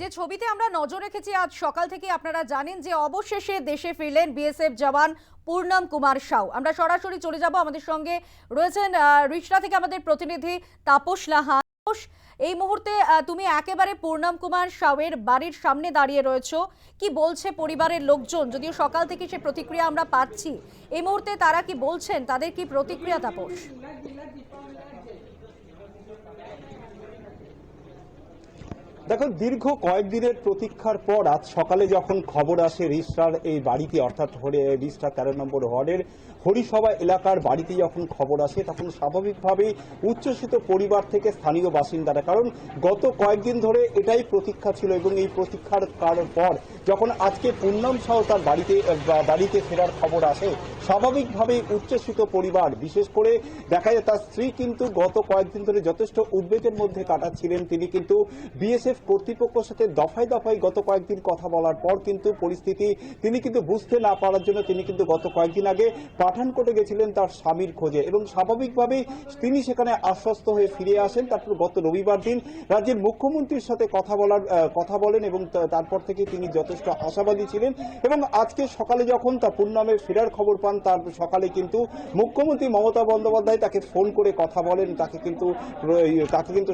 যে ছবিতে আমরা নজর রেখেছি, আজ সকাল থেকে আপনারা জানেন যে অবশেষে দেশে ফিরলেন বিএসএফ জওয়ান পূর্ণম কুমার সাউ। আমরা সরাসরি চলে যাব আমাদের সঙ্গে রয়েছেন রিচরা থেকে আমাদের প্রতিনিধি তাপস লাহা। এই মুহূর্তে তুমি একেবারে পূর্ণম কুমার সাউয়ের বাড়ির সামনে দাঁড়িয়ে রয়েছো। কি বলছে পরিবারের লোকজন? যদিও সকাল থেকে সে প্রতিক্রিয়া আমরা পাচ্ছি, এই মুহূর্তে তারা কি বলছেন? তাদের কি প্রতিক্রিয়া, তাপস? দেখো দীর্ঘ কয়েকদিনের প্রতীক্ষার পর আজ সকালে যখন খবর আসে রিস্টার এই বাড়িতে, অর্থাৎ রিস্টার তেরো নম্বর ওয়ার্ডের হরিসভা এলাকার বাড়িতে যখন খবর আসে, তখন স্বাভাবিকভাবেই উচ্ছ্বসিত পরিবার থেকে স্থানীয় বাসিন্দারা, কারণ গত কয়েকদিন ধরে এটাই প্রতীক্ষা ছিল এবং এই প্রতীক্ষার পর যখন আজকে পূর্ণম সহ তার বাড়িতে বাড়িতে ফেরার খবর আসে, স্বাভাবিকভাবেই উচ্ছ্বসিত পরিবার, বিশেষ করে দেখা যায় তার স্ত্রী কিন্তু গত কয়েকদিন ধরে যথেষ্ট উদ্বেগের মধ্যে কাটাচ্ছিলেন। তিনি কিন্তু বিএসএফ কর্তৃপক্ষের সাথে দফায় দফায় গত কয়েকদিন কথা বলার পর কিন্তু পরিস্থিতি তিনি কিন্তু বুঝতে না পারার জন্য তিনি কিন্তু গত কয়েকদিন আগে পাঠানকোটে গেছিলেন তার স্বামীর খোঁজে এবং স্বাভাবিকভাবেই তিনি সেখানে আশ্বস্ত হয়ে ফিরে আসেন। তারপর গত রবিবার দিন রাজ্যের মুখ্যমন্ত্রীর সাথে কথা বলার কথা বলেন এবং তারপর থেকে তিনি যথেষ্ট আশাবাদী ছিলেন এবং আজকে সকালে যখন তা পূর্ণামের ফেরার খবর পান, তার সকালে কিন্তু মুখ্যমন্ত্রী মমতা বন্দ্যোপাধ্যায় তাকে ফোন করে কথা বলেন। তাকে কিন্তু তাকে কিন্তু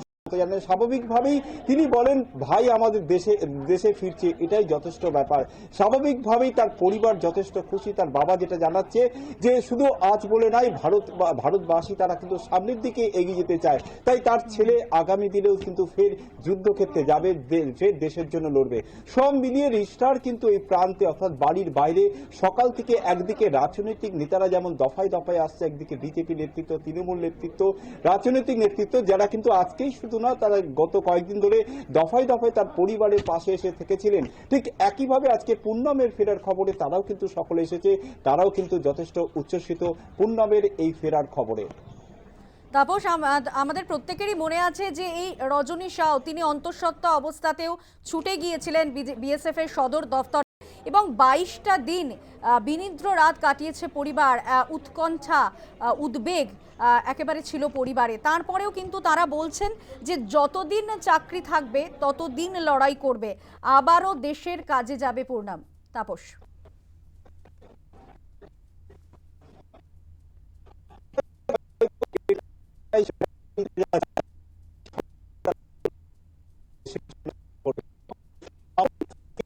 স্বাভাবিকভাবেই তিনি বলেন, ভাই আমাদের দেশে দেশে ফিরছে, এটাই যথেষ্ট ব্যাপার। স্বাভাবিকভাবেই তার পরিবার যথেষ্ট খুশি। তার বাবা যেটা জানাচ্ছে যে, শুধু আজ বলে নাই, ভারত ভারতবাসী, তারা কিন্তু সামনের দিকে এগিয়ে যেতে চায়। তাই তার ছেলে আগামী দিনেও কিন্তু ফের যুদ্ধক্ষেত্রে যাবে ফের দেশের জন্য লড়বে। সব মিলিয়ে রিস্টার কিন্তু এই প্রান্তে, অর্থাৎ বাড়ির বাইরে, সকাল থেকে একদিকে রাজনৈতিক নেতারা যেমন দফায় দফায় আসছে, একদিকে বিজেপি নেতৃত্ব, তৃণমূল নেতৃত্ব, রাজনৈতিক নেতৃত্ব, যারা কিন্তু আজকেই শুধু না, তারা গত কয়েকদিন ধরে দফায় দফায় তার পরিবারের পাশে এসে থেকেছিলেন। ঠিক একইভাবে আজকে পূর্ণমের ফেরার খবরে তারাও কিন্তু সকলে এসেছে, তারাও কিন্তু যথেষ্ট উচ্ছ্বসিত পূর্ণমের এই ফেরার খবরে। তাপস আমাদের প্রত্যেকেরই মনে আছে যে এই রজনী সাউ, তিনি অন্তঃসত্ত্বা অবস্থাতেও ছুটে গিয়েছিলেন বিএসএফ এর সদর দফতর। এবং বাইশটা দিন বিনিদ্র রাত কাটিয়েছে পরিবার উৎকণ্ঠা উদ্বেগ একেবারে ছিল পরিবারে। তারপরেও কিন্তু তারা বলছেন যে যতদিন চাকরি থাকবে, ততদিন লড়াই করবে। আবারও দেশের কাজে যাবে পূর্ণাম। তাপস উদ্বেগ